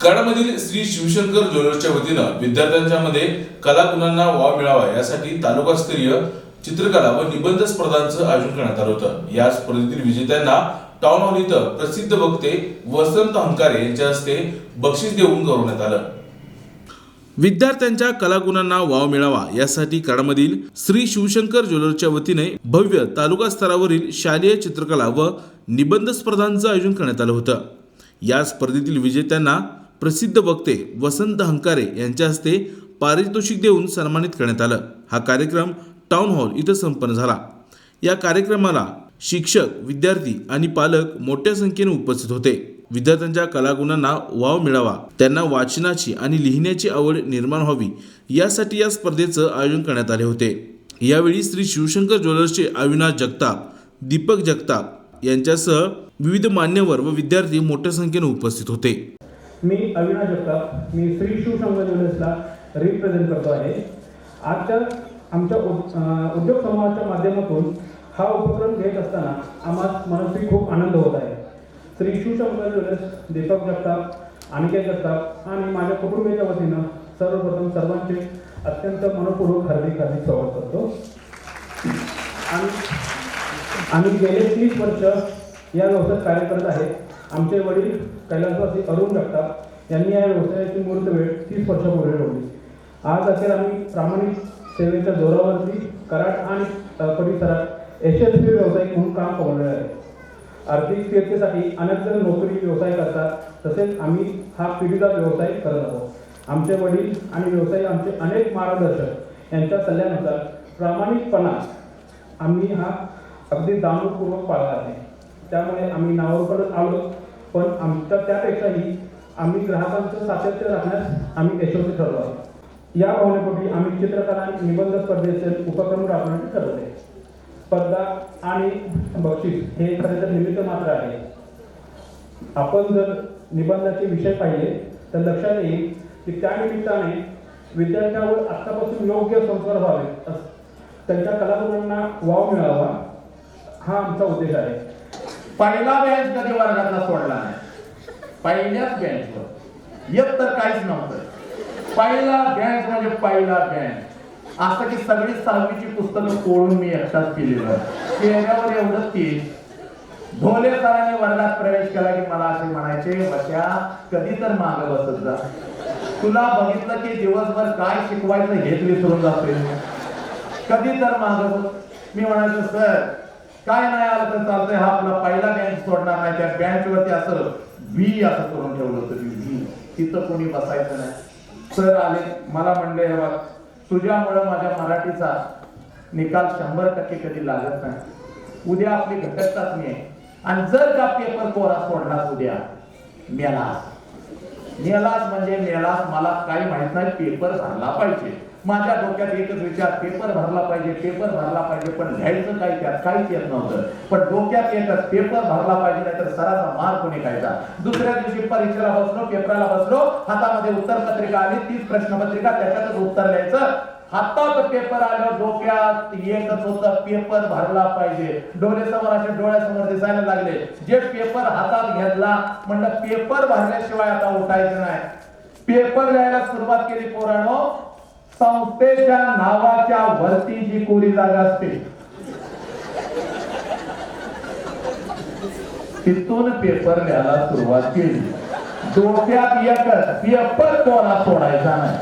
कराडमधील श्री शिवशंकर ज्वेलर्सच्या वतीनं विद्यार्थ्यांच्या मध्ये कलागुणांना वाव मिळावा यासाठी तालुकास्तरीय चित्रकला व निबंध स्पर्धांचं आयोजन करण्यात आलं होतं. या स्पर्धेतील विजेत्यांना टाउन हॉल इथं प्रसिद्ध वक्ते वसंत हंकारे यांच्या हस्ते बक्षीस देऊन गौरवण्यात आलं. विद्यार्थ्यांच्या कलागुणांना वाव मिळावा यासाठी कराडमधील श्री शिवशंकर ज्वेलर्सच्या वतीने भव्य तालुका स्तरावरील शालेय चित्रकला व निबंध स्पर्धांचं आयोजन करण्यात आलं होतं. या स्पर्धेतील विजेत्यांना प्रसिद्ध वक्ते वसंत हंकारे यांच्या हस्ते पारितोषिक देऊन सन्मानित करण्यात आलं. हा कार्यक्रम टाउन हॉल इथं संपन्न झाला. या कार्यक्रमाला शिक्षक विद्यार्थी आणि पालक मोठ्या संख्येने उपस्थित होते. विद्यार्थ्यांच्या कलागुणांना वाव मिळावा त्यांना वाचनाची आणि लिहिण्याची आवड निर्माण व्हावी यासाठी या स्पर्धेचं आयोजन करण्यात आले होते. यावेळी श्री शिवशंकर ज्वेलर्सचे अविनाश जगताप दीपक जगताप यांच्यासह विविध मान्यवर व विद्यार्थी मोठ्या संख्येने उपस्थित होते. मी अविनाश जगताप. मी श्री शिवशंकर ज्वेलर्सला रिप्रेझेंट करतो आहे. आजच्या आमच्या उद्योग समूहाच्या माध्यमातून हा उपक्रम घेत असताना आम्हाला मनस्वी खूप आनंद होत आहे. श्री शिवशंकर ज्वेलर्स दीपक जगताप अनिकेत जगताप आणि माझ्या कुटुंबियाच्या वतीनं सर्वप्रथम सर्वांचे अत्यंत मनपूर्वक हार्दिक हार्दिक स्वागत करतो. आणि आम्ही गेले तीस वर्ष या व्यवसायात कार्य करत आहे आमचे वडील कैलासवासी अरुण जगताप यांनी या व्यवसायाची मूर्त वेळ तीस वर्षापूर्वी ठेवली आज अखेर आम्ही प्रामाणिक सेवेच्या जोरावरती कराड आणि परिसरात यशस्वी व्यावसायिक म्हणून काम पावले आहे. आर्थिक स्थिरतेसाठी अनेक जण नोकरी व्यवसाय करतात तसेच आम्ही हा पिढीचा व्यवसाय करत आहोत. आमचे वडील आणि व्यवसाय आमचे अनेक मार्गदर्शक यांच्या सल्ल्यानुसार प्रामाणिकपणा आम्ही हा अगदी जाणूनपूर्वक पाळला आहे. त्यामुळे आम्ही नावावर आलो. पण आमच्या त्यापेक्षाही आम्ही ग्राहकांचं सातत्य राखण्यास आम्ही यशस्वी ठरलो आहे या भावनेपोटी आम्ही चित्रकला आणि निबंध स्पर्धेचे उपक्रम राबवण्याचे ठरवले. स्पर्धा आणि बक्षीस हे खरेतर निमित्त मात्र आहे. आपण जर निबंधाचे विषय पाहिले तर लक्षात येईल की त्या निमित्ताने विद्यार्थ्यांवर आत्तापासून योग्य संस्कार व्हावे त्यांच्या कलागुणांना वाव मिळावा हा आमचा उद्देश आहे. पहिला बेंच कधी वर्गातला सोडला नाही. पहिल्याच बेंचवर येत तर काहीच नव्हतं. पहिला बेंच म्हणजे पहिला बेंच असं की सगळी सहावीची पुस्तकं कोळून मी एकटाच केलेलं चेहऱ्यावर एवढंच की ढोले सरांनी वर्गात प्रवेश केला की मला असे म्हणायचे बशा कधी तर माग बसत जा. तुला बघितलं की दिवसभर काय शिकवायचं हेच विसरून जातोय कधी तर माग मी म्हणायचो सर काय नाही आलं तर चालतंय. हा आपला पहिला बँच सोडणार नाही. त्या बँच वरती असं व्ही असं करून ठेवलं होतं व्ही तिथं कोणी बसायचं नाही. सर आले. मला म्हणले "हे बघ तुझ्यामुळं माझ्या मराठीचा निकाल शंभर टक्के कधी लागत नाही. उद्या आपली घटक चाचणी आहे आणि जर का पेपर कोरा सोडला उद्या मेलास नेलास म्हणजे नेलास मला काही माहीत नाही पेपर भरला पाहिजे. माझ्या डोक्यात एकच विचार पेपर भरला पाहिजे पेपर भरला पाहिजे पण लिहायचं काही त्यात काहीच येत नव्हतं. पण डोक्यात एकच पेपर भरला पाहिजे नाहीतर सराचा मार कोणी खायचा? दुसऱ्या दिवशी परीक्षेला बसलो पेपराला बसलो हातामध्ये उत्तर पत्रिका आली तीच प्रश्नपत्रिका त्याच्यातच उत्तर लिहायचं. हातात पेपर आलं डोक्यात एकच होतं पेपर भरला पाहिजे. डोळे समोर असे डोळ्यासमोर दिसायला लागले. जे पेपर हातात घेतला म्हणलं पेपर भरल्याशिवाय आता उठायचं नाही. पेपर लिहायला सुरुवात केली पोराणो संस्थेच्या नावाच्या वरती जी कोरी जागा असते. तिथून पेपर लिहायला सुरुवात केली. डोक्यात एकच पेपर कोणा सोडायचा नाही.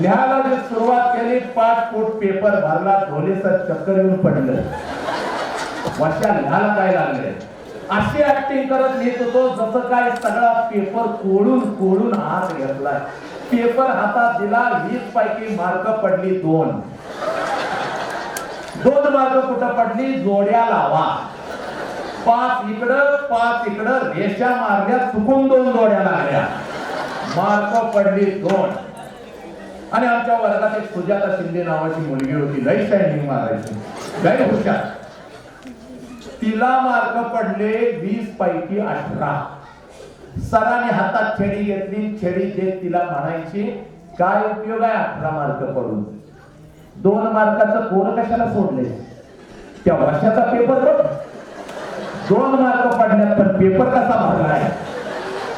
लिहायला जी सुरुवात केली पाच फूट पेपर भरला ढोलेसर चक्कर येऊन पडलं. वर्षा लिहायला काय लागले. अशी ऍक्टिंग करत लिहित होतो जसं काय सगळा पेपर कोडून कोडून हात घेतला. पेपर हातात दिला वीस पैकी मार्क पडली दोन. दोन मार्क कुठं पडली? जोड्या लावा. पाच इकडं पाच इकडं रेषा मारल्या चुकून दोन जोड्या लागल्या. मार्क पडली दोन. आणि आमच्या वर्गात एक सुजाता शिंदे नावाची मुलगी होती लई शायनिंग मारायची. लई हुशार. तिला मार्क पडले वीस पैकी अठरा. सराने हातात छेडी घेतली छेडी देत तिला म्हणायची काय उपयोग आहे अठरा मार्क पडून? दोन मार्काचं पोरं कशाला सोडले? त्या वर्षाचा पेपर दोन मार्क पडल्यात पण पेपर कसा भरलाय?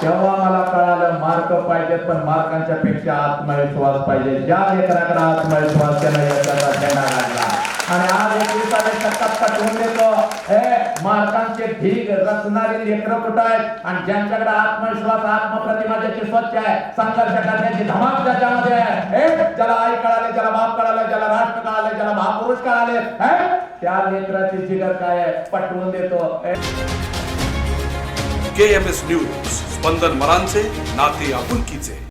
तेव्हा मला कळालं मार्क पाहिजेत पण मार्कांच्या पेक्षा आत्मविश्वास पाहिजे. ज्या लेकराकडे आत्मविश्वास त्याला यशाचा झेंडा आणि आज एकविसाव्या शतकात देतो. हे मार्कांचे ढीग रचणारी लेकरं कुठं आहेत? आणि ज्यांच्याकडे आत्मविश्वास आत्मप्रतिमा ज्याची स्वच्छ आहे संघर्ष करण्याची धमाक ज्याच्यामध्ये आहे. हे ज्याला आई कळाले ज्याला बाप कळाले ज्याला राष्ट्र कळाले ज्याला महापुरुष कळाले हे त्या लेकराची जिगर काय आहे? पटवून देतो. K M S news. स्पंदन मरांचे नाते आपुलकीचे.